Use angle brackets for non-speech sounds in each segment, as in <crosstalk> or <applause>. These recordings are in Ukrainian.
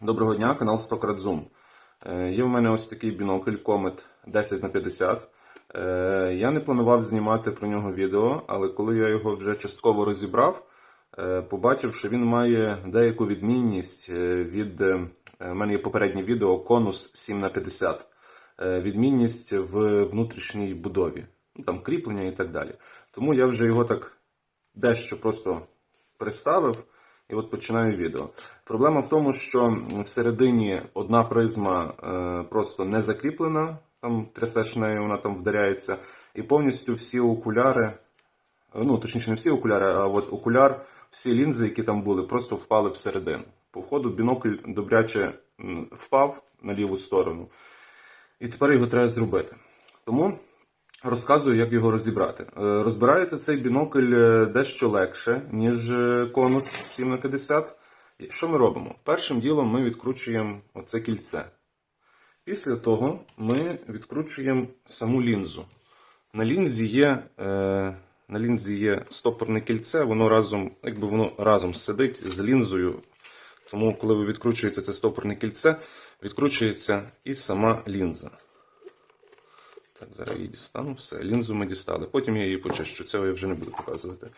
Доброго дня, канал Stockrat Zoom. Е, Є в мене ось такий бінокль Comet 10 на 50 Е, Я не планував знімати про нього відео, але коли я його вже частково розібрав, е, побачив, що він має деяку відмінність від. У мене є попереднє відео Конус 7 на 50 Е, Відмінність в внутрішній будові, ну, там кріплення і так далі. Тому я вже його так дещо просто представив і от починаю відео. Проблема в тому, що всередині одна призма е, просто не закріплена, там трясеш нею, вона там вдаряється, і повністю всі окуляри, е, ну точніше, не всі окуляри, а от окуляр, всі лінзи, які там були, просто впали всередину. По входу бінокль добряче впав на ліву сторону, і тепер його треба зробити. Тому Розказую, як його розібрати. Е, Розбирається цей бінокль дещо легше, ніж конус 7 на 50 І Що ми робимо? Першим ділом ми відкручуємо оце кільце. Після того ми відкручуємо саму лінзу. На лінзі є, е, на лінзі є стопорне кільце, воно разом, якби воно разом сидить з лінзою. Тому, коли ви відкручуєте це стопорне кільце, відкручується і сама лінза. Так, зараз її дістану. Все, лінзу ми дістали. Потім я її почищу. Це я вже не буду показувати.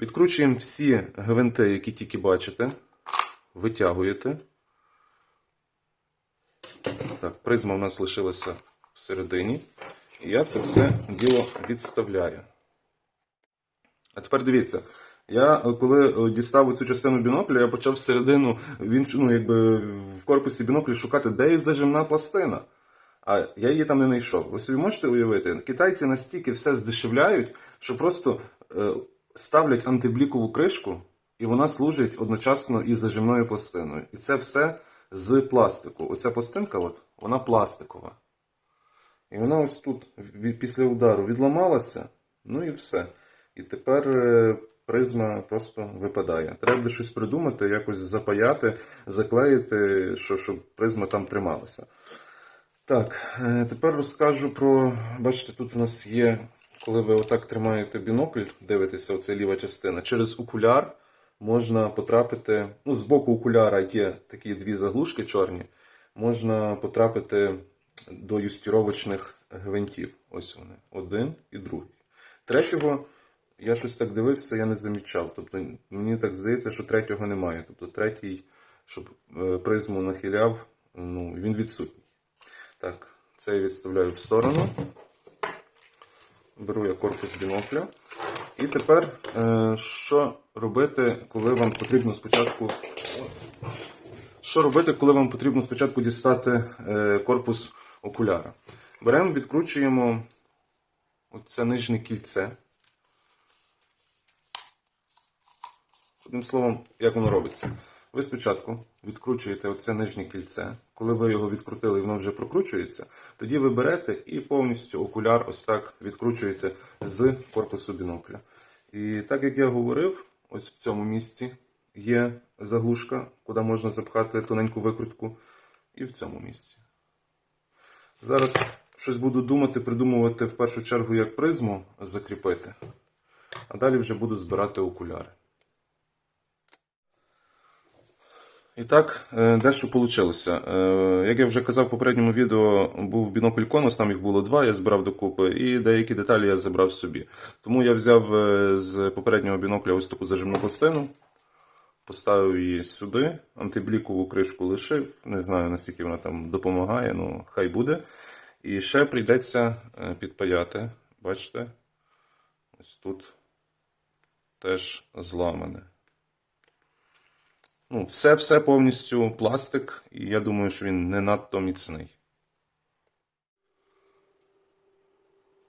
Відкручуємо всі гвинти, які тільки бачите. Витягуєте. Так, призма у нас лишилася всередині. І я це все діло відставляю. А тепер дивіться. Я е, коли е, дістав цю частину бінокля, я почав всередину в іншу, ну, якби в корпусі бінокля шукати, де є зажимна пластина. А я її там не знайшов. Ви собі можете уявити? Китайці настільки все здешевляють, що просто е, ставлять антиблікову кришку, і вона служить одночасно із зажимною пластиною. І це все з пластику. Оця пластинка, от, вона пластикова. І вона ось тут після удару відламалася, ну і все. І тепер е, призма просто випадає. Треба щось придумати, якось запаяти, заклеїти, що, щоб призма там трималася. Так, е, тепер розкажу про. Бачите, тут у нас є, коли ви отак тримаєте бінокль, дивитеся, оце ліва частина, через окуляр можна потрапити. Ну, з боку окуляра є такі дві заглушки чорні, можна потрапити до юстіровочних гвинтів. Ось вони, один і другий. Третього, я щось так дивився, я не замічав. Тобто мені так здається, що третього немає. Тобто третій, щоб е, призму нахиляв, ну, він відсутній. Так, це я відставляю в сторону. Беру я корпус бінокля. І тепер, е, що робити, коли вам потрібно спочатку. Що робити, коли вам потрібно спочатку дістати е, корпус окуляра? Беремо, відкручуємо оце нижнє кільце. Одним словом, як воно робиться? Ви спочатку відкручуєте оце нижнє кільце. Коли ви його відкрутили і воно вже прокручується, тоді ви берете і повністю окуляр ось так відкручуєте з корпусу бінокля. І так як я говорив, ось в цьому місці є заглушка, куди можна запхати тоненьку викрутку, і в цьому місці. Зараз щось буду думати, придумувати в першу чергу, як призму закріпити, а далі вже буду збирати окуляри. І так, е, дещо вийшло. Як я вже казав в попередньому відео, був бінокль конус, там їх було два, я збирав докупи, і деякі деталі я забрав собі. Тому я взяв е, з попереднього бінокля ось таку зажимну пластину, поставив її сюди, антиблікову кришку лишив. Не знаю, наскільки вона там допомагає, ну хай буде. І ще прийдеться е, підпаяти. Бачите? Ось тут теж зламане. Ну, все, все повністю пластик, і я думаю, що він не надто міцний.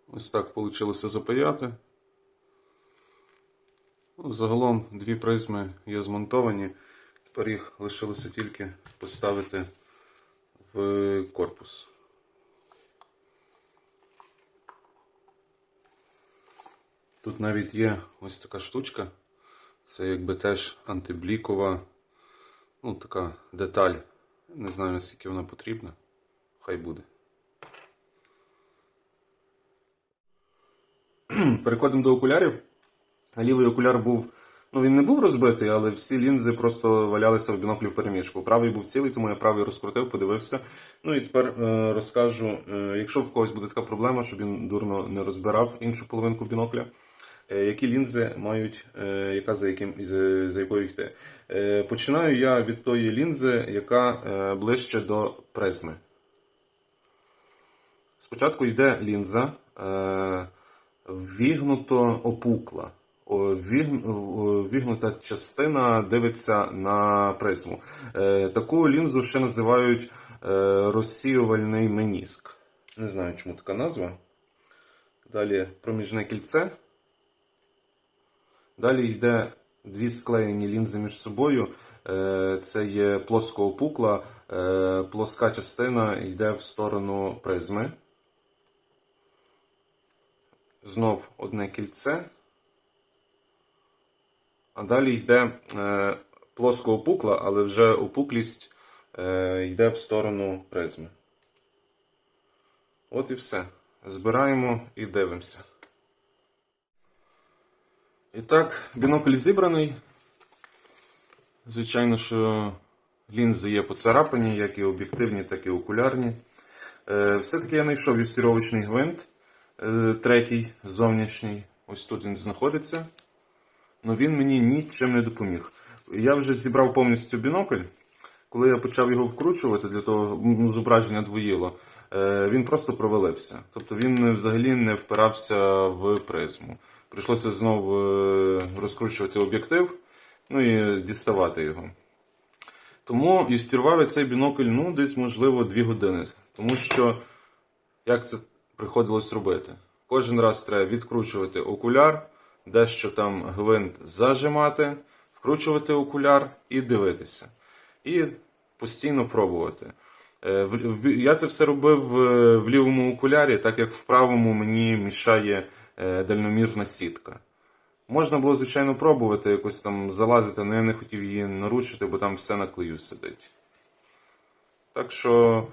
Ось так вийшло запаяти. Ну, загалом дві призми є змонтовані. Тепер їх лишилося тільки поставити в корпус. Тут навіть є ось така штучка. Це якби теж антиблікова, ну, така деталь. Не знаю, наскільки вона потрібна. Хай буде. <clears throat> Переходимо до окулярів. Лівий окуляр був Ну, він не був розбитий, але всі лінзи просто валялися в біноклі в переміжку. Правий був цілий, тому я правий розкрутив, подивився. Ну і тепер е, розкажу, е, якщо в когось буде така проблема, щоб він дурно не розбирав іншу половинку бінокля, які лінзи мають, е, яка за, яким, за, якою йти. Е, починаю я від тої лінзи, яка е, ближче до призми. Спочатку йде лінза е, вігнуто опукла. Вігнута частина дивиться на призму. Е, Таку лінзу ще називають е, розсіювальний меніск. Не знаю, чому така назва. Далі проміжне кільце. Далі йде дві склеєні лінзи між собою. Е, Це є плоскоопукла, е, плоска частина йде в сторону призми. Знов одне кільце. А далі йде е, плоскоопукла, але вже опуклість йде в сторону призми. От і все. Збираємо і дивимося. І так, бінокль зібраний. Звичайно, що лінзи є поцарапані, як і об'єктивні, так і окулярні. Е, Все-таки я знайшов юстировочний гвинт, е, третій зовнішній. Ось тут він знаходиться. але він мені нічим не допоміг. Я вже зібрав повністю бінокль. Коли я почав його вкручувати для того ну, зображення двоїло, е, він просто провалився. Тобто він взагалі не впирався в призму. Прийшлося знову е, розкручувати об'єктив, ну і діставати його. Тому юстірував я цей бінокль ну, десь, можливо, 2 години. Тому що як це приходилось робити? Кожен раз треба відкручувати окуляр, дещо там гвинт зажимати, вкручувати окуляр і дивитися. І постійно пробувати. Е, Я це все робив е, в лівому окулярі, так як в правому мені мішає дальномірна сітка. Можна було, звичайно, пробувати якось там залазити, але я не хотів її нарушити, бо там все на клею сидить. Так що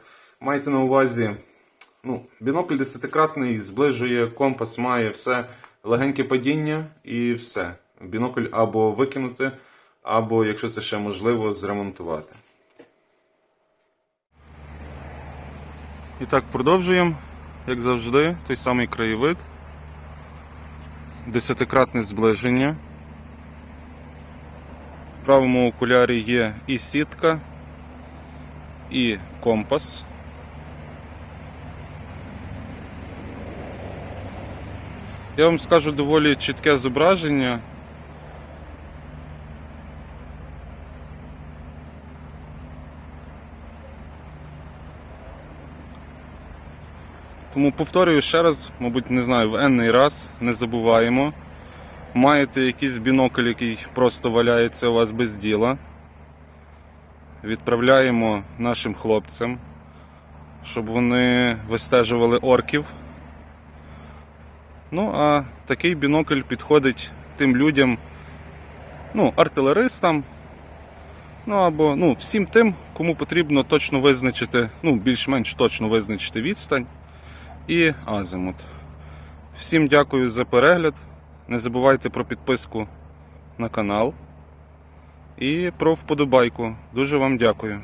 майте на увазі, ну, бінокль десятикратний, зближує, компас має все, легеньке падіння і все. Бінокль або викинути, або, якщо це ще можливо, зремонтувати. І так, продовжуємо, як завжди, той самий краєвид. Десятикратне зближення. В правому окулярі є і сітка, і компас. Я вам скажу доволі чітке зображення. Тому повторюю ще раз, мабуть, не знаю, в енний раз не забуваємо. Маєте якийсь бінокль, який просто валяється у вас без діла. Відправляємо нашим хлопцям, щоб вони вистежували орків. Ну, а такий бінокль підходить тим людям, ну, артилеристам, ну або ну, всім тим, кому потрібно точно визначити, ну, більш-менш точно визначити відстань і азимут. Всім дякую за перегляд. Не забувайте про підписку на канал і про вподобайку. Дуже вам дякую.